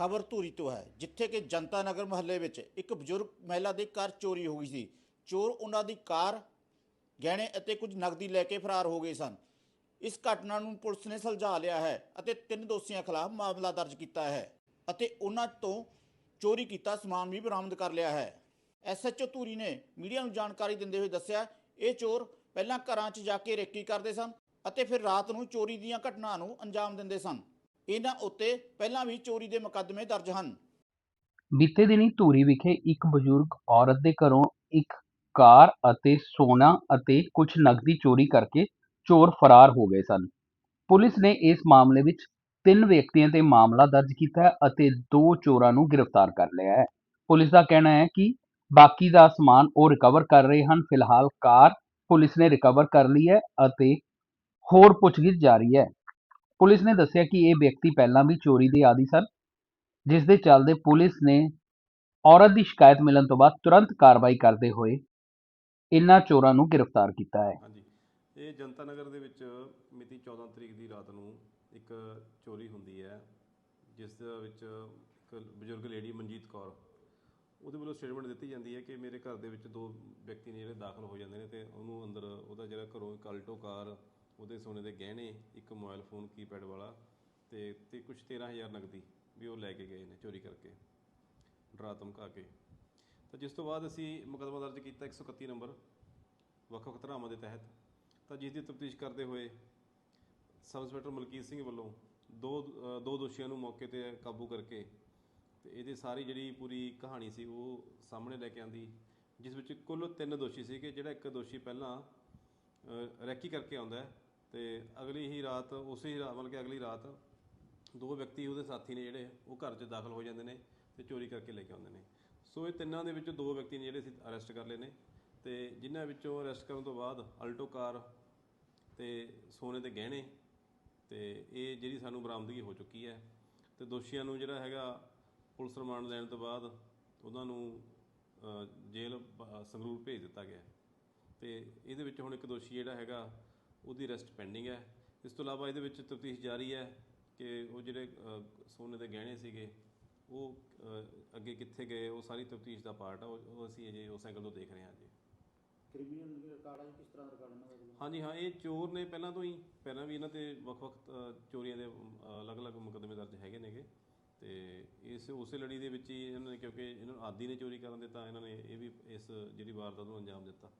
ਖਬਰ ਧੂਰੀ ਤੋਂ ਹੈ, ਜਿੱਥੇ ਕਿ ਜਨਤਾ ਨਗਰ ਮੁਹੱਲੇ ਵਿੱਚ ਇੱਕ ਬਜ਼ੁਰਗ ਮਹਿਲਾ ਦੀ ਕਾਰ ਚੋਰੀ ਹੋ ਗਈ ਸੀ। ਚੋਰ ਉਹਨਾਂ ਦੀ ਕਾਰ, ਗਹਿਣੇ ਅਤੇ ਕੁਝ ਨਕਦੀ ਲੈ ਕੇ ਫਰਾਰ ਹੋ ਗਏ ਸਨ। ਇਸ ਘਟਨਾ ਨੂੰ ਪੁਲਿਸ ਨੇ ਸੁਲਝਾ ਲਿਆ ਹੈ ਅਤੇ ਤਿੰਨ ਦੋਸ਼ੀਆਂ ਖਿਲਾਫ ਮਾਮਲਾ ਦਰਜ ਕੀਤਾ ਹੈ ਅਤੇ ਉਹਨਾਂ ਤੋਂ ਚੋਰੀ ਕੀਤਾ ਸਮਾਨ ਵੀ ਬਰਾਮਦ ਕਰ ਲਿਆ ਹੈ। ਐਸਐਚਓ ਧੂਰੀ ਨੇ ਮੀਡੀਆ ਨੂੰ ਜਾਣਕਾਰੀ ਦਿੰਦੇ ਹੋਏ ਦੱਸਿਆ, ਇਹ ਚੋਰ ਪਹਿਲਾਂ ਘਰਾਂ 'ਚ ਜਾ ਕੇ ਰੇਕੀ ਕਰਦੇ ਸਨ ਅਤੇ ਫਿਰ ਰਾਤ ਨੂੰ ਚੋਰੀ ਦੀਆਂ ਘਟਨਾ ਨੂੰ ਅੰਜਾਮ ਦਿੰਦੇ ਸਨ। ਇਹਨਾਂ ਉੱਤੇ ਪਹਿਲਾਂ ਵੀ ਚੋਰੀ ਦੇ ਮੁਕੱਦਮੇ ਦਰਜ ਹਨ। ਬੀਤੇ ਦਿਨੀ ਧੂਰੀ ਵਿਖੇ ਇੱਕ ਬਜ਼ੁਰਗ ਔਰਤ ਦੇ ਘਰੋਂ ਇੱਕ ਕਾਰ ਅਤੇ ਸੋਨਾ ਅਤੇ ਕੁਝ ਨਕਦੀ ਚੋਰੀ ਕਰਕੇ ਚੋਰ ਫਰਾਰ ਹੋ ਗਏ ਸਨ। ਪੁਲਿਸ ਨੇ ਇਸ ਮਾਮਲੇ ਵਿੱਚ ਤਿੰਨ ਵਿਅਕਤੀਆਂ ਤੇ ਮਾਮਲਾ ਦਰਜ ਕੀਤਾ ਹੈ ਅਤੇ ਦੋ ਚੋਰਾਂ ਨੂੰ ਗ੍ਰਿਫਤਾਰ ਕਰ ਲਿਆ ਹੈ। ਪੁਲਿਸ ਦਾ ਕਹਿਣਾ ਹੈ ਕਿ ਬਾਕੀ ਦਾ ਸਮਾਨ ਉਹ ਰਿਕਵਰ ਕਰ ਰਹੇ ਹਨ। ਫਿਲਹਾਲ ਕਾਰ ਪੁਲਿਸ ਨੇ ਰਿਕਵਰ ਕਰ ਲਈ ਹੈ ਅਤੇ ਹੋਰ ਪੁੱਛਗਿੱਛ ਜਾਰੀ ਹੈ। ਪੁਲਿਸ ਨੇ ਦੱਸਿਆ ਕਿ ਇਹ ਵਿਅਕਤੀ ਪਹਿਲਾਂ ਵੀ ਚੋਰੀ ਦੇ ਆਦੀ ਸਨ ਜਿਸ ਦੇ ਚੱਲਦੇ ਪੁਲਿਸ ਨੇ ਔਰਤ ਦੀ ਸ਼ਿਕਾਇਤ ਮਿਲਣ ਤੋਂ ਬਾਅਦ ਤੁਰੰਤ ਕਾਰਵਾਈ ਕਰਦੇ ਹੋਏ ਇਨ੍ਹਾਂ ਚੋਰਾਂ ਨੂੰ ਗ੍ਰਿਫਤਾਰ ਕੀਤਾ ਹੈ। ਹਾਂਜੀ, ਇਹ ਜਨਤਾ ਨਗਰ ਦੇ ਵਿੱਚ ਮਿਤੀ 14 ਤਰੀਕ ਦੀ ਰਾਤ ਨੂੰ ਇੱਕ ਚੋਰੀ ਹੁੰਦੀ ਹੈ, ਜਿਸ ਦੇ ਵਿੱਚ ਇੱਕ ਬਜ਼ੁਰਗ ਲੇਡੀ ਮਨਜੀਤ ਕੌਰ, ਉਹਦੇ ਵੱਲੋਂ ਸਟੇਟਮੈਂਟ ਦਿੱਤੀ ਜਾਂਦੀ ਹੈ ਕਿ ਮੇਰੇ ਘਰ ਦੇ ਵਿੱਚ ਦੋ ਵਿਅਕਤੀ ਨੇ ਜਿਹੜੇ ਦਾਖਲ ਹੋ ਜਾਂਦੇ ਨੇ ਤੇ ਉਹਨੂੰ ਅੰਦਰ ਉਹਦਾ ਜਿਹੜਾ ਘਰੋਂ ਇੱਕ ਆਲਟੋ ਕਾਰ ਉਹਦੇ ਸੋਨੇ ਦੇ ਗਹਿਣੇ ਇੱਕ ਮੋਬਾਈਲ ਫੋਨ ਕੀਪੈਡ ਵਾਲਾ ਤੇ ਤੇ ਕੁਝ 13000 ਨਗਦੀ ਵੀ ਉਹ ਲੈ ਕੇ ਗਏ ਨੇ ਚੋਰੀ ਕਰਕੇ ਡਰਾ ਧਮਕਾ ਕੇ। ਤਾਂ ਜਿਸ ਤੋਂ ਬਾਅਦ ਅਸੀਂ ਮੁਕੱਦਮਾ ਦਰਜ ਕੀਤਾ 131 ਨੰਬਰ ਵੱਖ-ਵੱਖ ਧਰਾਵਾਂ ਦੇ ਤਹਿਤ। ਤਾਂ ਜਿਸ ਦੀ ਤਫਤੀਸ਼ ਕਰਦੇ ਹੋਏ ਸਬ ਇੰਸਪੈਕਟਰ ਮਲਕੀਤ ਸਿੰਘ ਵੱਲੋਂ ਦੋ ਅ, ਦੋ ਦੋਸ਼ੀਆਂ ਨੂੰ ਮੌਕੇ ਤੇ ਕਾਬੂ ਕਰਕੇ ਤੇ ਇਹਦੀ ਸਾਰੀ ਜਿਹੜੀ ਪੂਰੀ ਕਹਾਣੀ ਸੀ ਉਹ ਸਾਹਮਣੇ ਲੈ ਕੇ ਆਂਦੀ ਜਿਸ ਵਿੱਚ ਕੁੱਲ ਤਿੰਨ ਦੋਸ਼ੀ ਸੀਗੇ ਜਿਹੜਾ ਇੱਕ ਦੋਸ਼ੀ ਪਹਿਲਾਂ ਰੈਕੀ ਕਰਕੇ ਆਉਂਦਾ ਤੇ ਅਗਲੀ ਹੀ ਰਾਤ, ਉਸੇ ਹੀ ਰਾਤ ਮਤਲਬ ਕਿ ਅਗਲੀ ਰਾਤ ਦੋ ਵਿਅਕਤੀ ਉਹਦੇ ਸਾਥੀ ਨੇ ਜਿਹੜੇ, ਉਹ ਘਰ 'ਚ ਦਾਖਲ ਹੋ ਜਾਂਦੇ ਨੇ ਤੇ ਚੋਰੀ ਕਰਕੇ ਲੈ ਕੇ ਆਉਂਦੇ ਨੇ ਸੋ ਇਹ ਤਿੰਨਾਂ ਦੇ ਵਿੱਚੋਂ ਦੋ ਵਿਅਕਤੀ ਨੇ ਜਿਹੜੇ ਅਸੀਂ ਅਰੈਸਟ ਕਰ ਲਏ ਨੇ ਤੇ ਜਿਨ੍ਹਾਂ ਵਿੱਚੋਂ ਅਰੈਸਟ ਕਰਨ ਤੋਂ ਬਾਅਦ ਅਲਟੋ ਕਾਰ ਤੇ ਸੋਨੇ ਦੇ ਗਹਿਣੇ ਤੇ ਇਹ ਜਿਹੜੀ ਸਾਨੂੰ ਬਰਾਮਦਗੀ ਹੋ ਚੁੱਕੀ ਹੈ ਤੇ ਦੋਸ਼ੀਆਂ ਨੂੰ ਜਿਹੜਾ ਹੈਗਾ ਪੁਲਿਸ ਰਿਮਾਂਡ ਲੈਣ ਤੋਂ ਬਾਅਦ ਉਹਨਾਂ ਨੂੰ ਜੇਲ੍ਹ ਬ- ਸੰਗਰੂਰ ਭੇਜ ਦਿੱਤਾ ਗਿਆ ਹੈ। ਤੇ ਇਹਦੇ ਵਿੱਚ ਹੁਣ ਇੱਕ ਦੋਸ਼ੀ ਜਿਹੜਾ ਹੈਗਾ ਉਹਦੀ ਅਰੈਸਟ ਪੈਂਡਿੰਗ ਹੈ। ਇਸ ਤੋਂ ਇਲਾਵਾ ਇਹਦੇ ਵਿੱਚ ਤਫਤੀਸ਼ ਜਾਰੀ ਹੈ ਕਿ ਉਹ ਜਿਹੜੇ ਸੋਨੇ ਦੇ ਗਹਿਣੇ ਸੀਗੇ ਉਹ ਅੱਗੇ ਕਿੱਥੇ ਗਏ ਉਹ ਸਾਰੀ ਤਫਤੀਸ਼ ਦਾ ਪਾਰਟ ਆ। ਉਹ ਅਸੀਂ ਅਜੇ ਉਸ ਐਂਗਲ ਤੋਂ ਦੇਖ ਰਹੇ ਹਾਂ ਜੀ। ਕ੍ਰਿਮੀਨਲ ਰਿਕਾਰਡ ਕਿਸ ਤਰ੍ਹਾਂ ਰਿਕਾਰਡ ਇਹਨਾਂ ਦਾ ਹਾਂਜੀ ਹਾਂ ਇਹ ਚੋਰ ਨੇ ਪਹਿਲਾਂ ਤੋਂ ਹੀ ਪਹਿਲਾਂ ਵੀ ਇਹਨਾਂ ਤੇ ਵੱਖ-ਵੱਖ ਚੋਰੀਆਂ ਦੇ ਅਲੱਗ-ਅਲੱਗ ਮੁਕੱਦਮੇ ਦਰਜ ਹੈਗੇ ਨੇਗੇ। ਤੇ ਇਸ ਉਸੇ ਲੜੀ ਦੇ ਵਿੱਚ ਹੀ ਇਹਨਾਂ ਨੇ ਕਿਉਂਕਿ ਇਹਨਾਂ ਨੂੰ ਆਦੀ ਨੇ ਚੋਰੀ ਕਰਨ ਦੇ ਤਾਂ ਇਹਨਾਂ ਨੇ ਇਹ ਵੀ ਇਸ ਜਿਹੜੀ ਵਾਰਦਾਤ ਨੂੰ ਅੰਜਾਮ ਦਿੱਤਾ।